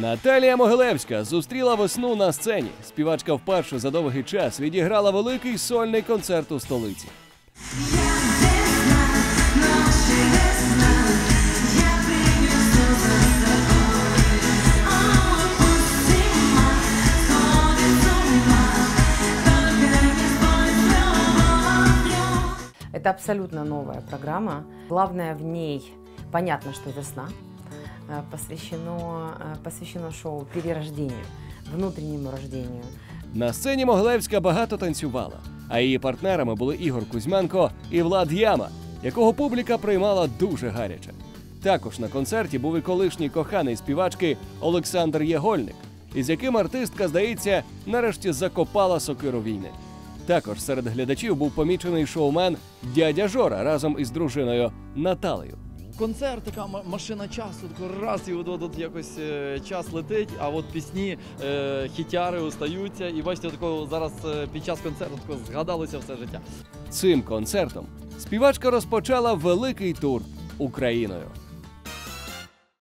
Наталія Могилевська зустріла весну на сцені. Співачка вперше за довгий час відіграла великий сольний концерт у столиці. Это абсолютно новая программа. Главное в ней, понятно, что весна, посвящено, э, посвящено шоу перерождению, внутреннему рождению. На сцені Могилевська багато танцювала, а її партнерами були Ігор Кузьменко і Влад Яма, якого публіка приймала дуже гаряче. Також на концерті був і колишній коханий співачки Олександр Єгольник, із яким артистка, здається, нарешті закопала сокиру війни. Також серед глядачів був помічений шоумен дядя Жора разом із дружиною Наталею. Концерт, така машина часу, тако раз і от, от, от якось е, час летить, а от пісні, е, хітяри остаються. І бачите, такого зараз е, під час концерту тако згадалося все життя. Цим концертом співачка розпочала великий тур Україною.